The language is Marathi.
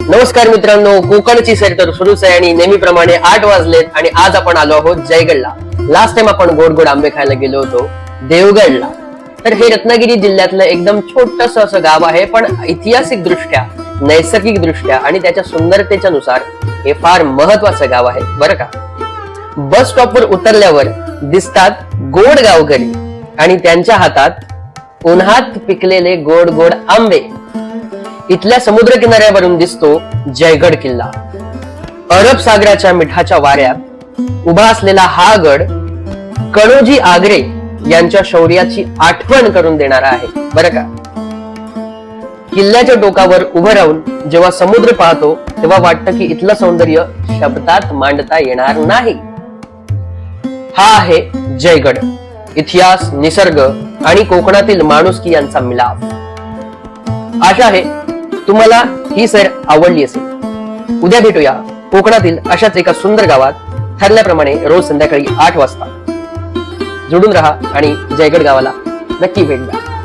नमस्कार मित्रांनो कोकणची सैर तर सुरूच आहे आणि नेहमीप्रमाणे आठ वाजलेत आणि आज आपण आलो आहोत जयगडला. लास्ट टाइम आपण गोड गोड आंबे खायला गेलो होतो देवगडला. तर हे रत्नागिरी जिल्ह्यातलं एकदम छोटस असं गाव आहे पण ऐतिहासिक दृष्ट्या नैसर्गिक दृष्ट्या आणि त्याच्या सुंदरतेच्या नुसार हे फार महत्वाचं गाव आहे बरं का? बस स्टॉपवर उतरल्यावर दिसतात गोड गावकरी आणि त्यांच्या हातात उन्हात पिकलेले गोड गोड आंबे. इथल्या समुद्र किनाऱ्यावरून दिसतो जयगड किल्ला. अरब सागराच्या मिठाच्या वाऱ्यात उभा असलेला हा गड कणोजी आगरे यांच्या शौर्याची आठवण करून देणारा आहे. बरं का? किल्ल्याच्या टोकावर उभं राहून जेव्हा समुद्र पाहतो तेव्हा वाटतं की इथलं सौंदर्य शब्दात मांडता येणार नाही. हा आहे जयगड इतिहास निसर्ग आणि कोकणातील माणुसकी यांचा मिलाप आशा आहे तुम्हाला ही सैर आवडली असेल. उद्या भेटूया कोकणातील अशाच एका सुंदर गावात. ठरल्याप्रमाणे रोज संध्याकाळी आठ वाजता. जोडून राहा आणि जयगड गावाला नक्की भेट द्या.